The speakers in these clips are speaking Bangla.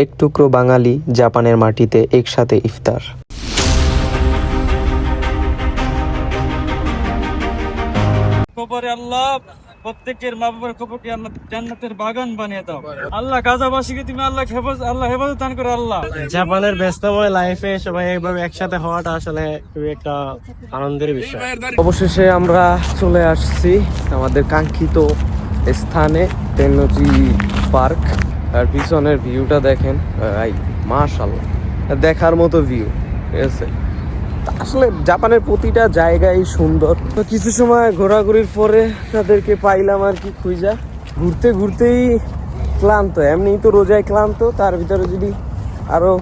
এক টুকরো বাঙালি জাপানের মাটিতে একসাথে ইফতার। কবরে আল্লাহ প্রত্যেকের মা বাবার কবরকে আল্লাহ জান্নাতের বাগান বানিয়ে দাও? আল্লাহ গাজাবাসীকে তুমি আল্লাহ হেফাজ আল্লাহ হেফাজত দান করে আল্লাহ। জাপানের ব্যস্তময় লাইফে সবাই এইভাবে একসাথে হওয়াটা আসলে খুবই একটা আনন্দের বিষয়। অবশেষে আমরা চলে আসছি আমাদের কাঙ্ক্ষিত স্থানে তেনজি পার্ক। আর পিছনের ভিউটা দেখেন মাশাল্লাহ দেখার মতো ভিউ ঠিক আছে? আসলে জাপানের প্রতিটা জায়গায় সুন্দর। তো কিছু সময় ঘোরাঘুরির পরে তাদেরকে পাইলাম আর কি খুঁজা। ঘুরতে ঘুরতেই ক্লান্ত এমনিই তো রোজায় ক্লান্ত তার ভিতরে যদি আরও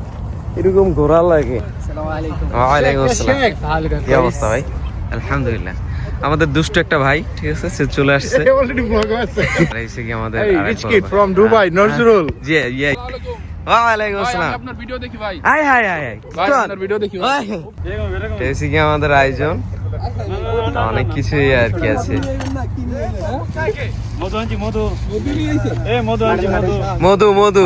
এরকম ঘোরা লাগে। ওয়ালাইকুম আসসালাম। কি অবস্থা ভাই? আলহামদুলিল্লাহ। আমাদের দুষ্ট একটা ভাই ঠিক আছে? সে চলে আসছে। আর এসে কি আমাদের বড় ভাই। from Dubai, Nazrul. জি ইয়ে ওয়ালাইকুম আসসালাম। আপনার ভিডিও দেখি ভাই। হাই হাই হাই হাই ভাই আপনার ভিডিও দেখি ভাই। এসে কি আমাদের আয়োজন। অনেক কিছুই আর কি আছে। মধু আনছি মধু। এ মধু আনছি মধু। মধু মধু।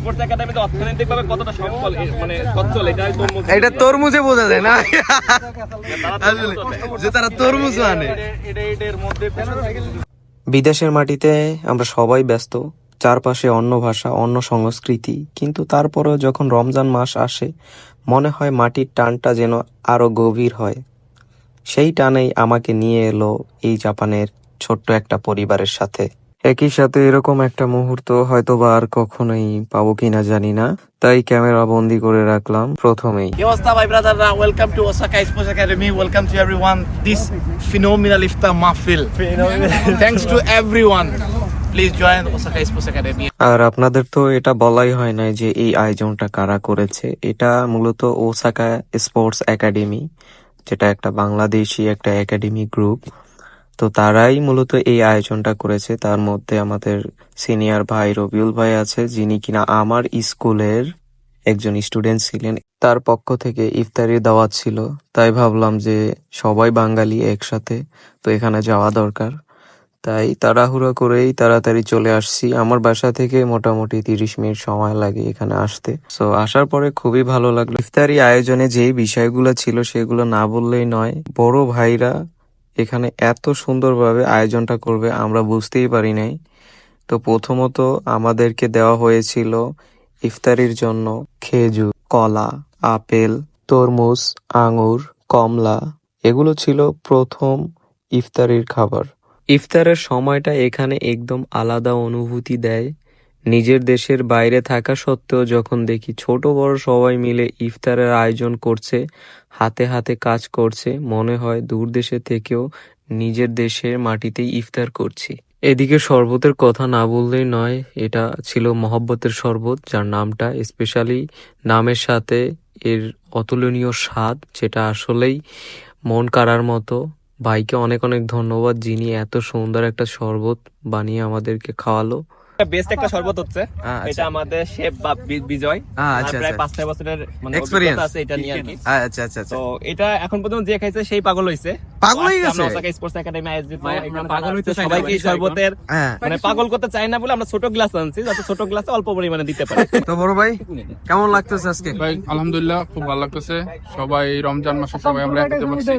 স্পোর্টস একাডেমিতে অর্থনৈতিকভাবে কতটা সফল মানে সচ্ছল এটাই তোর এটা তরমুজে বোঝা যায় না। আসলে, যে তারা তরমুজ আনে। এটা এটার মধ্যে বিদেশের মাটিতে আমরা সবাই ব্যস্ত চারপাশে অন্য ভাষা অন্য সংস্কৃতি কিন্তু তারপরেও যখন রমজান মাস আসে মনে হয় মাটির টানটা যেন আরও গভীর হয়। সেই টানেই আমাকে নিয়ে এলো এই জাপানের ছোট্ট একটা পরিবারের সাথে। একই সাথে এরকম একটা মুহূর্ত হয়তো বা আর কখনোই পাবো কিনা জানি না। তাই ক্যামেরা বন্দি করে রাখলাম প্রথমেই। কি টু ওসাকা স্পোর্টস আর আপনাদের তো এটা বলাই হয় না যে এই আয়োজনটা কারা করেছে। এটা মূলত ওসাকা স্পোর্টস একাডেমি যেটা একটা বাংলাদেশি একটা একাডেমি গ্রুপ তো তারাই মূলত এই আয়োজনটা করেছে। তার মধ্যে আমাদের সিনিয়র ভাই রবিউল ভাই আছে, যিনি কিনা আমার স্কুলের একজন স্টুডেন্ট ছিলেন। তার পক্ষ থেকে ইফতারির দাওয়াত ছিল। তাই ভাবলাম যে সবাই বাঙালি একসাথে, তো এখানে যাওয়া দরকার। তাই তাড়াহুড়ো করেই তাড়াতাড়ি চলে আসছি। আমার বাসা থেকে মোটামুটি তিরিশ মিনিট সময় লাগে এখানে আসতে। সো আসার পরে খুবই ভালো লাগল। ইফতারি আয়োজনে যেই বিষয়গুলো ছিল সেগুলো না বললেই নয়, বড় ভাইরা এখানে এত সুন্দরভাবে আয়োজনটা করবে, আমরা বুঝতেই পারি নাই। তো প্রথমত আমাদেরকে দেওয়া হয়েছিল ইফতারির জন্য খেজুর, কলা, আপেল, তরমুজ, আঙুর, কমলা, এগুলো ছিল প্রথম ইফতারির খাবার। ইফতারের সময়টা এখানে একদম আলাদা অনুভূতি দেয়। নিজের দেশের বাইরে থাকা সত্ত্বেও যখন দেখি ছোট বড় সবাই মিলে ইফতারের আয়োজন করছে হাতে হাতে কাজ করছে, মনে হয় দূর দেশে থেকেও নিজের দেশের মাটিতেই ইফতার করছি। এদিকে শরবতের কথা না বললেই নয়, এটা ছিল মহব্বতের শরবত, যার নামটা স্পেশালি নামের সাথে এর অতুলনীয় স্বাদ, যেটা আসলেই মন কাড়ার মতো। ভাইকে অনেক অনেক ধন্যবাদ যিনি এত সুন্দর একটা শরবত বানিয়ে আমাদেরকে খাওয়ালো। বেস্ট একটা শরবত হচ্ছে। এটা আমাদের শেফ বা বিজয়। আচ্ছা প্রায় পাঁচ ছয় বছরের মানে. আছে এটা নিয়ে আর কি। আচ্ছা আচ্ছা আচ্ছা। তো এটা এখন পর্যন্ত যে খাইছে সেই পাগল হইছে। পাগল হয়ে গেছে? স্পোর্টস একাডেমি আয়োজিত পাগল হইতে সবাইকে মানে শরবতের হ্যাঁ। মানে পাগল করতে চাই না বলে আমরা ছোট গ্লাস আনছি যাতে ছোট গ্লাসে অল্প পরিমাণে দিতে পারে। তো বড় ভাই কেমন লাগতেছে আজকে? ভাই আলহামদুলিল্লাহ খুব ভালো লাগতেছে। সবাই রমজান মাসে সবাই আমরা একসাথে বসছি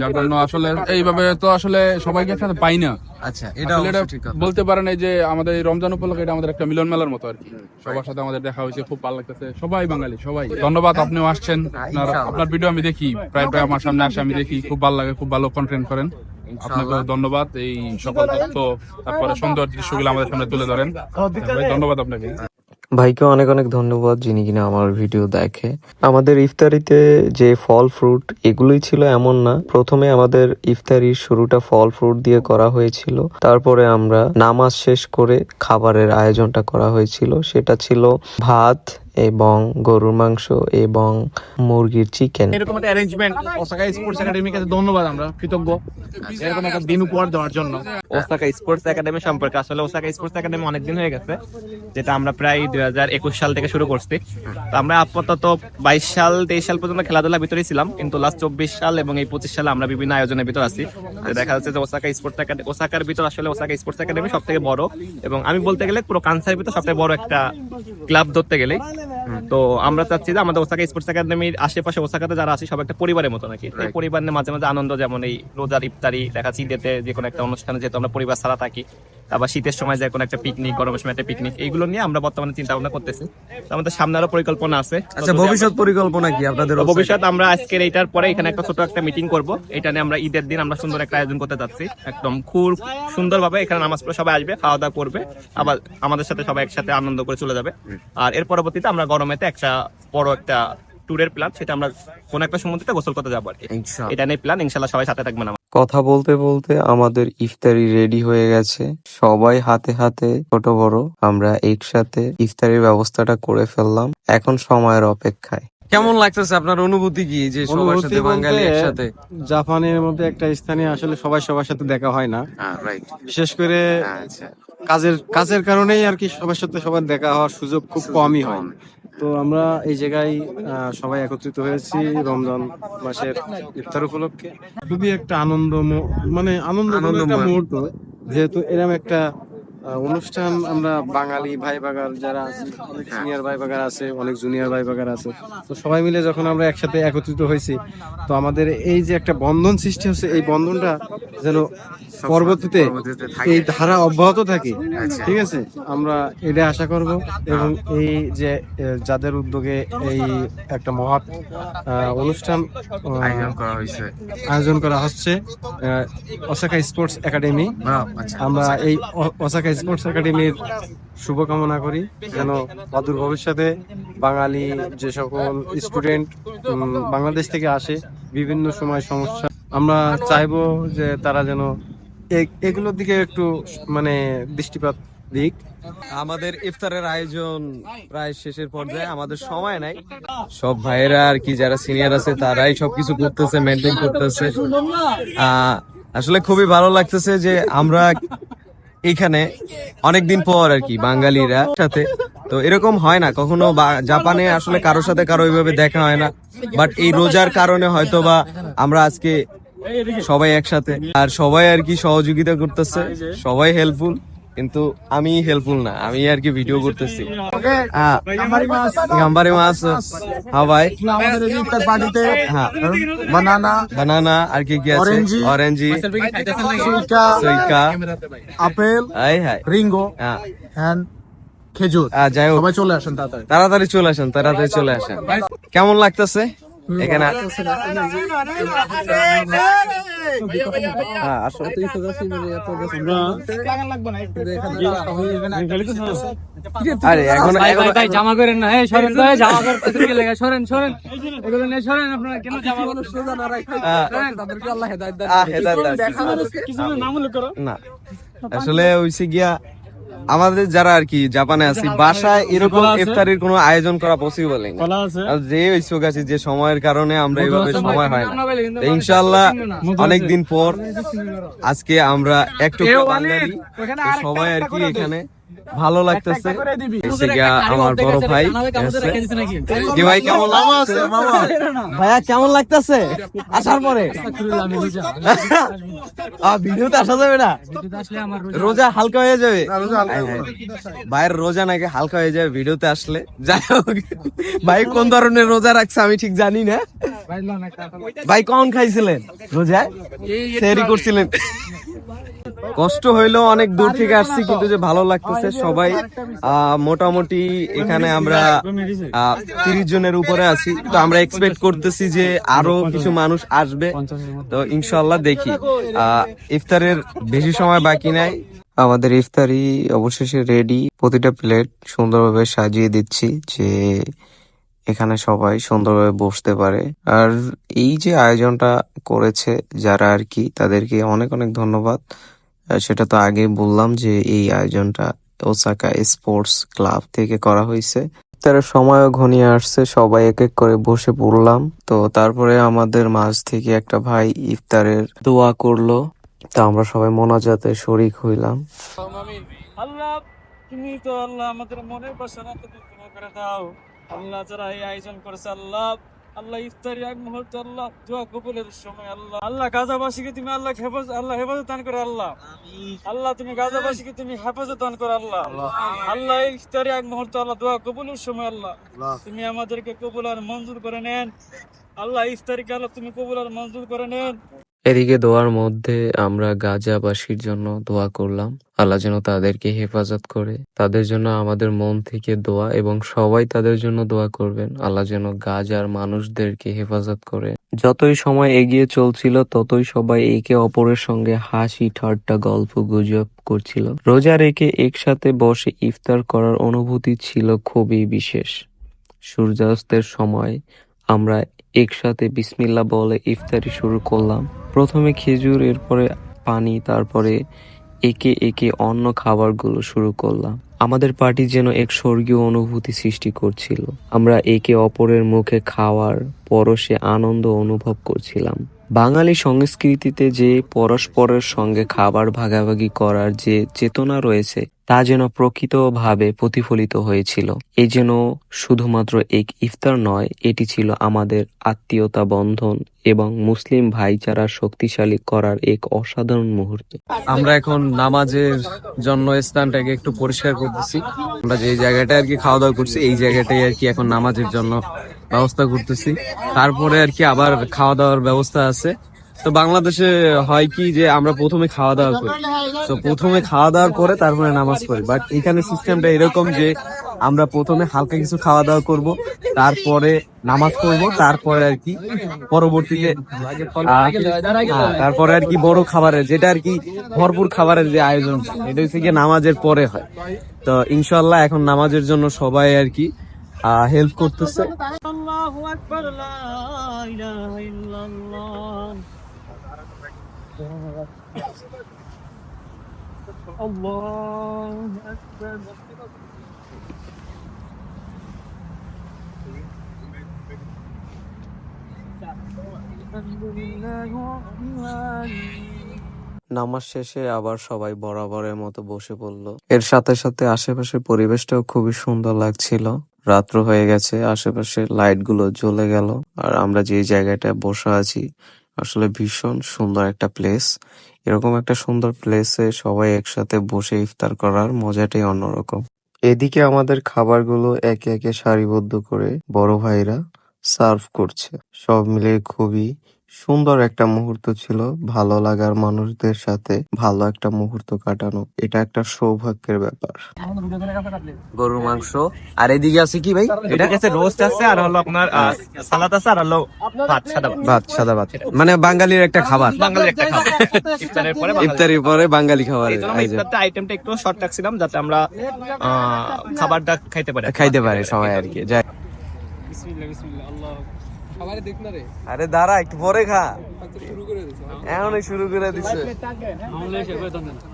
যার জন্য আসলে এইভাবে তো আসলে সবাইকে একসাথে পাই না। আচ্ছা এটা বলতে পারেন এই যে আমাদের এই রমজান উপলক্ষে এটা আমাদের একটা মিলন মেলার মতো আর কি। সবার সাথে আমাদের দেখা হয়েছে, খুব ভালো লাগতেছে। সবাই বাঙালি, সবাই। ধন্যবাদ, আপনিও আসছেন। আপনার ভিডিও আমি দেখি, প্রায় প্রায় আমার সামনে আসে, আমি দেখি। খুব ভালো লাগে, খুব ভালো কন্টেন্ট করেন। আপনাকে ধন্যবাদ। এই সকল তথ্য, তারপরে সুন্দর দৃশ্যগুলো আমাদের সামনে তুলে ধরেন। ধন্যবাদ আপনাকে। ভাইকে অনেক অনেক ধন্যবাদ যিনি কিনা আমার ভিডিও দেখে। আমাদের ইফতারিতে যে ফল ফ্রুট এগুলোই ছিল এমন না। প্রথমে আমাদের ইফতারির শুরুটা ফল ফ্রুট দিয়ে করা হয়েছিল। তারপরে আমরা নামাজ শেষ করে খাবারের আয়োজনটা করা হয়েছিল। সেটা ছিল ভাত এবং গরুর মাংস এবং মুরগির চিকেন এরকম একটা অ্যারেঞ্জমেন্ট ওসাকা স্পোর্টস একাডেমির কাছে ধন্যবাদ আমরা কৃতজ্ঞ। এরকম একটা দিন উপহার দেওয়ার জন্য। ওসাকা স্পোর্টস একাডেমি সম্পর্কে আসলে ওসাকা স্পোর্টস একাডেমি অনেকদিন হয়ে গেছে যেটা আমরা প্রায় দুই হাজার একুশ সাল থেকে শুরু করছি। তো আমরা আপাতত বাইশ সাল তেইশ সাল পর্যন্ত খেলাধুলার ভিতরেই ছিলাম কিন্তু লাস্ট চব্বিশ সাল এবং এই পঁচিশ সালে আমরা বিভিন্ন আয়োজনের ভিতর আছি। তো দেখা যাচ্ছে যে ওসাকা স্পোর্টস একাডেমি ওসাকার ভিতর আসলে ওসাকা স্পোর্টস একাডেমি সব থেকে বড় এবং আমি বলতে গেলে পুরো কানসার ভিতর সব থেকে বড় একটা ক্লাব ধরতে গেলে। তো আমরা চাচ্ছি যে আমাদের ওসাকা স্পোর্টস একাডেমির আশেপাশে ওসাকাতে যারা আছে সব একটা পরিবারের মতো নাকি? এই পরিবার নিয়ে মাঝে মাঝে আনন্দ যেমন এই রোজার ইফতারি দেখা যাচ্ছে ঈদেতে যে কোনো একটা অনুষ্ঠানে যেহেতু আমরা পরিবার ছাড়া থাকি। আবার শীতের সময় যে কোনো একটা পিকনিক গরমের সময় একটা পিকনিক এইগুলো নিয়ে আমরা বর্তমানে চিন্তা ভাবনা করতেছি আমাদের সামনে আরও পরিকল্পনা আছে। আচ্ছা ভবিষ্যৎ পরিকল্পনা কি আপনাদের ভবিষ্যৎ আমরা আজকের এইটার পরে এখানে একটা ছোট একটা মিটিং করব। এটা নিয়ে আমরা ঈদের দিন আমরা সুন্দর একটা আয়োজন করতে যাচ্ছি। একদম খুব সুন্দরভাবে এখানে নামাজ পড়ে সবাই আসবে খাওয়া দাওয়া করবে। আবার আমাদের সাথে সবাই একসাথে আনন্দ করে চলে যাবে। আর এর পরবর্তীতে আমরা গরমেতে একটা বড় একটা ট্যুরের প্ল্যান সেটা আমরা কোন একটা সমুদ্রতে গোসল করতে যাব আর কি। এটা নিয়ে প্ল্যান ইনশাল্লাহ সবাই সাথে থাকবেন কথা বলতে বলতে আমাদের ইফতারি রেডি হয়ে গেছে। সবাই হাতে হাতে ছোট বড় আমরা একসাথে ইফতারির ব্যবস্থাটা করে ফেললাম। এখন সময়ের অপেক্ষায়। কেমন লাগতেছে আপনার অনুভূতি কি? যে সবার সাথে বাঙালি একসাথে? জাপানের মধ্যে একটা স্থানে আসলে সবাই সবার সাথে দেখা হয় না। বিশেষ করে আচ্ছা। কাজের কাজের কারণেই আর কি সবার সাথে সবার দেখা হওয়ার সুযোগ খুব কমই হয়। তো আমরা এই জায়গায় সবাই একত্রিত হয়েছি রমজান মাসের ইফতার উপলক্ষে। খুবই একটা আনন্দ মানে আনন্দ মুহূর্ত যেহেতু এরকম একটা অনুষ্ঠান আমরা বাঙালি ভাই বাগার যারা আছে অনেক সিনিয়র ভাই বাগার আছে অনেক জুনিয়র ভাই বাগার আছে তো সবাই মিলে যখন আমরা একসাথে একত্রিত হয়েছি তো আমাদের এই যে একটা বন্ধন সৃষ্টি হচ্ছে এই বন্ধনটা যেন পরবর্তীতে এই ধারা অব্যাহত থাকে। আচ্ছা। ঠিক আছে? আমরা এটা আশা করব এবং এই যে যাদের উদ্যোগে এই একটা মহৎ অনুষ্ঠান আয়োজন করা হয়েছে। আয়োজন করা হচ্ছে ওসাকা স্পোর্টস একাডেমি। আচ্ছা। আমরা এই ওসাকা স্পোর্টস একাডেমির শুভকামনা করি যেন অদূর ভবিষ্যতে বাঙালি যে সকল স্টুডেন্ট বাংলাদেশ থেকে আসে বিভিন্ন সময় সমস্যা আমরা চাইব যে তারা যেন এগুলোর দিকে একটু মানে দৃষ্টিপাত দিক। আমাদের ইফতারের আয়োজন প্রায় শেষের পর্যায়ে, আমাদের সময় নাই। সব ভাইয়েরা আর কি, যারা সিনিয়র আছে, তারাই সবকিছু করতেছে মেনটেন করতেছে। আসলে খুবই ভালো লাগতেছে যে আমরা এখানে অনেকদিন পর আর কি, বাঙালিরা সাথে। তো এরকম হয় না, কখনো জাপানে আসলে কারোর সাথে কারও ওইভাবে দেখা হয় না। বাট এই রোজার কারণে হয়তো বা আমরা আজকে সবাই একসাথে। আর সবাই আর কি সহযোগিতা করতেছে। সবাই হেল্পফুল কিন্তু আমি হেল্পফুল না আমি আর কি ভিডিও করতেছি। হ্যাঁ গাম্বারি মাছ হ্যাঁ ভাই। পার্টিতে হ্যাঁ। বানানা বানানা আর কি কি আছে? অরেঞ্জি। সুইকা আপেল আই হাই। রিঙ্গো হ্যাঁ। খেজুর। যাই হোক। চলে আসেন তাড়াতাড়ি চলে আসেন তাড়াতাড়ি চলে আসেন। কেমন লাগতেছে? এখানে হ্যাঁ, আসলে আরে এখন জামা করেন না এই সরেন জামা করতে সরেন সরেন এগুলো নিয়ে সরেন আপনারা কেন জামা করেন হেদায়েত। কিছু নাম উল্লেখ করো না আসলে হইছে গিয়া আমাদের যারা আর কি জাপানে আছি বাসায় এরকম ইফতারির কোনো আয়োজন করা পসিবল নেই। যে ইচ্ছুক আছি যে সময়ের কারণে আমরা এইভাবে সময় হয় না। ইনশাল্লাহ অনেকদিন পর আজকে আমরা একটু সবাই আর কি এখানে ভালো লাগতেছে। আমার বড় ভাই কি ভাই কেমন? ভাইয়া কেমন লাগতেছে? আসার পরে। ভিডিওতে আসা যাবে না? রোজা হালকা হয়ে যাবে। ভাইয়ের রোজা নাকি হালকা হয়ে যাবে ভিডিওতে আসলে? যাই হোক। ভাই কোন ধরনের রোজা রাখছে আমি ঠিক জানি না। ভাই কখন খাইছিলেন? রোজা সেরি করছিলেন। কষ্ট হইলেও অনেক দূর থেকে আসছি, কিন্তু যে ভালো লাগতেছে সবাই মোটামুটি এখানে আমরা তিরিশ জনের উপরে আছি। তো আমরা এক্সপেক্ট করতেছি যে আরও কিছু মানুষ আসবে। তো ইনশাল্লাহ দেখি। ইফতারের বেশি সময় বাকি নাই। আমাদের ইফতারি অবশেষে রেডি প্রতিটা প্লেট সুন্দরভাবে সাজিয়ে দিচ্ছি যে এখানে সবাই সুন্দরভাবে বসতে পারে। আর এই যে আয়োজনটা করেছে যারা আর কি, তাদেরকে অনেক অনেক ধন্যবাদ। সেটা তো আগে বললাম যে এই আয়োজনটা ওসাকা স্পোর্টস ক্লাব থেকে করা হয়েছে। ইফতারের সময়ও ঘনিয়ে আসছে, সবাই এক এক করে বসে পড়লাম। তো তারপরে আমাদের মাঝ থেকে একটা ভাই ইফতারের দোয়া করল। তো আমরা সবাই মোনাজাতে শরিক হইলাম। আল্লাহ, তুমি তো আল্লাহ আমাদের মনের বাসনা তুমি করে দাও। আল্লাহ যারা এই আয়োজন করেছে আল্লাহ আল্লাহ ইফতারি এক মুহূর্তে আল্লাহ দোয়া কবুলের সময় আল্লাহ আল্লাহ গাজাবাসীকে তুমি আল্লাহ হেফাজ আল্লাহ হেফাজত দান করে আল্লাহ। আল্লাহ তুমি গাজাবাসীকে তুমি হেফাজত দান করে আল্লাহ। আল্লাহ ইফতারি এক মুহূর্তে আল্লাহ দোয়া কবুলের সময় আল্লাহ। তুমি আমাদেরকে কবুল আর মঞ্জুর করে নেন। আল্লাহ ইফতারিকে আল্লাহ তুমি কবুল আর মঞ্জুর করে নেন। এদিকে দোয়ার মধ্যে আমরা গাজাবাসীর জন্য দোয়া করলাম। আল্লাহ যেন তাদেরকে হেফাজত করে, তাদের জন্য আমাদের মন থেকে দোয়া এবং সবাই তাদের জন্য দোয়া করবেন। আল্লাহ যেন গাজার মানুষদেরকে হেফাজত করে। যতই সময় এগিয়ে চলছিল, ততই সবাই একে অপরের সঙ্গে হাসি ঠাট্টা গল্প গুজব করছিল। রোজা রেখে একসাথে বসে ইফতার করার অনুভূতি ছিল খুবই বিশেষ। সূর্যাস্তের সময় আমরা একসাথে বিসমিল্লা বলে ইফতারি শুরু করলাম। প্রথমে খেজুর, এরপরে পানি, তারপরে একে একে অন্য খাবারগুলো শুরু করলাম। আমাদের পার্টি যেন এক স্বর্গীয় অনুভূতি সৃষ্টি করছিল। আমরা একে অপরের মুখে খাওয়ার পরশে আনন্দ অনুভব করছিলাম। বাঙালি সংস্কৃতিতে যে পরস্পরের সঙ্গে খাবার ভাগাভাগি করার যে চেতনা রয়েছে, তা যেন প্রকৃতভাবে প্রতিফলিত হয়েছিল। এ যেন শুধুমাত্র এক ইফতার নয়, এটি ছিল আমাদের আত্মীয়তা বন্ধন এবং মুসলিম ভাইচারা শক্তিশালী করার এক অসাধারণ মুহূর্ত। আমরা এখন নামাজের জন্য স্থানটাকে একটু পরিষ্কার করতেছি। আমরা যে জায়গাটা আর কি খাওয়া দাওয়া করছি, এই জায়গাটাই আর কি এখন নামাজের জন্য ব্যবস্থা করতেছি। তারপরে আর কি আবার খাওয়া দাওয়ার ব্যবস্থা আছে। তো বাংলাদেশে হয় কি যে আমরা প্রথমে খাওয়া দাওয়া করি। তো প্রথমে খাওয়া দাওয়ার পরে তারপরে নামাজ পড়ি। বাট এখানে সিস্টেমটা এরকম যে আমরা প্রথমে হালকা কিছু খাওয়া দাওয়া করব তারপরে নামাজ পড়ব তারপরে আর কি পরবর্তীতে হ্যাঁ, তারপরে আর কি বড় খাবারের যেটা আর কি ভরপুর খাবারের যে আয়োজন এটা হচ্ছে নামাজের পরে হয়। তো ইনশাল্লাহ এখন নামাজের জন্য সবাই আর কি হেল্প করতেছে। নামাজ শেষে আবার সবাই বরাবরের মতো বসে পড়ল। এর সাথে সাথে আশেপাশের পরিবেশটাও খুবই সুন্দর লাগছিল। রাত্র হয়ে গেছে আশেপাশে লাইটগুলো জ্বলে গেল, আর আমরা যে জায়গাটায় বসে আছি, আসলে ভীষণ সুন্দর একটা প্লেস এরকম একটা সুন্দর প্লেসে সবাই একসাথে বসে ইফতার করার মজাটাই অন্যরকম। এদিকে আমাদের খাবারগুলো একে একে সারিবদ্ধ করে বড় ভাইরা সার্ভ করছে। সব মিলে খুবই সুন্দর একটা মুহূর্ত ছিল ভালো লাগার মানুষদের সাথে ভালো একটা মুহূর্ত কাটানো। এটা একটা সৌভাগ্যের ব্যাপার। গরুর মাংস। আর এদিকে আছে কি ভাই? এটা কাছে রোস্ট আছে আর হলো আপনার সালাদ আছে আর হলো ভাত সাদা ভাত। সাদা ভাত। মানে বাঙালির একটা খাবার। বাঙালির একটা খাবার। ইফতারের পরে বাঙালি। ইফতারির পরে বাঙালি খাবার এই জন্য আমরা আইটেমটা একটু শর্ট রাখছিলাম যাতে আমরা আহ, খাবারটা খাইতে পারি। খাইতে পারে সবাই আর কি। যাই। বিসমিল্লাহ বিসমিল্লাহ আল্লাহ আরে দাঁড়া একটু পরে খা। এখনই শুরু করে দিছে।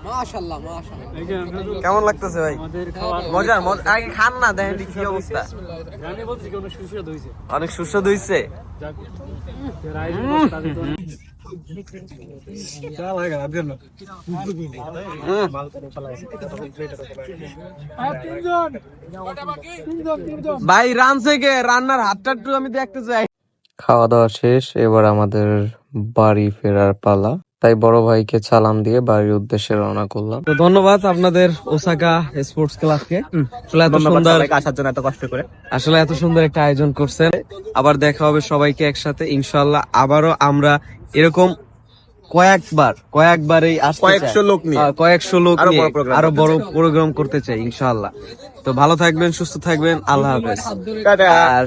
মাশাআল্লাহ মাশাআল্লাহ। কেমন লাগতেছে ভাই? মজার মজা। আগে খান না দেখেন কি অবস্থা। জানি বলছি কোনো সুস্বাদু হইছে অনেক সুস্বাদু হইছে ভাই রানছে কে রান্নার হাতটা একটু আমি দেখতে চাই। খাওয়া দাওয়া শেষ এবার আমাদের বাড়ি ফেরার পালা। তাই বড় ভাইকে সালাম দিয়ে বাড়ির উদ্দেশ্যে রওনা করলাম। তো ধন্যবাদ আপনাদের ওসাকা স্পোর্টস ক্লাবকে। আসলে এত সুন্দর আসার জন্য এত কষ্ট করে। আসলে এত সুন্দর একটা আয়োজন করছেন। আবার দেখা হবে সবাইকে একসাথে ইনশাল্লাহ আবারও আমরা এরকম কয়েকবার কয়েকবার এই কয়েকশো লোক নিয়ে। হ্যাঁ, কয়েকশো লোক আরও নিয়ে বড় আরও বড় প্রোগ্রাম করতে চাই ইনশাল্লাহ তো ভালো থাকবেন সুস্থ থাকবেন আল্লাহ হাফেজ। আর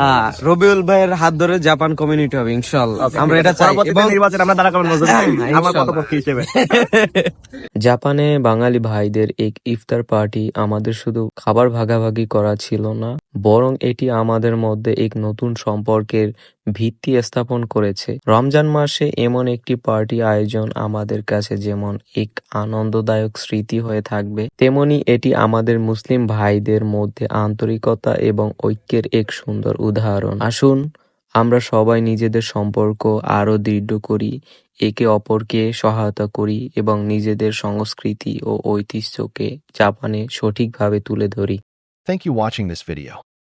হ্যাঁ রবিউল ভাইয়ের হাত ধরে জাপান কমিউনিটি হবে ইনশাল্লাহ আমরা এটা চাই এবং নির্বাচন আমরা দাঁড়া করার হ্যাঁ, আমার পক্ষে হিসেবে। জাপানে বাঙালি ভাইদের এক ইফতার পার্টি আমাদের শুধু খাবার ভাগাভাগি করা ছিল না বরং এটি আমাদের মধ্যে এক নতুন সম্পর্কের ভিত্তি স্থাপন করেছে। রমজান মাসে এমন একটি পার্টি আয়োজন আমাদের কাছে যেমন এক আনন্দদায়ক স্মৃতি হয়ে থাকবে, তেমনি এটি আমাদের মুসলিম ভাইদের মধ্যে আন্তরিকতা এবং ঐক্যের এক সুন্দর উদাহরণ। আসুন, আমরা সবাই নিজেদের সম্পর্ক আরও দৃঢ় করি, একে অপরকে সহায়তা করি এবং নিজেদের সংস্কৃতি ও ঐতিহ্যকে জাপানে সঠিকভাবে তুলে ধরি। Thank you watching this video.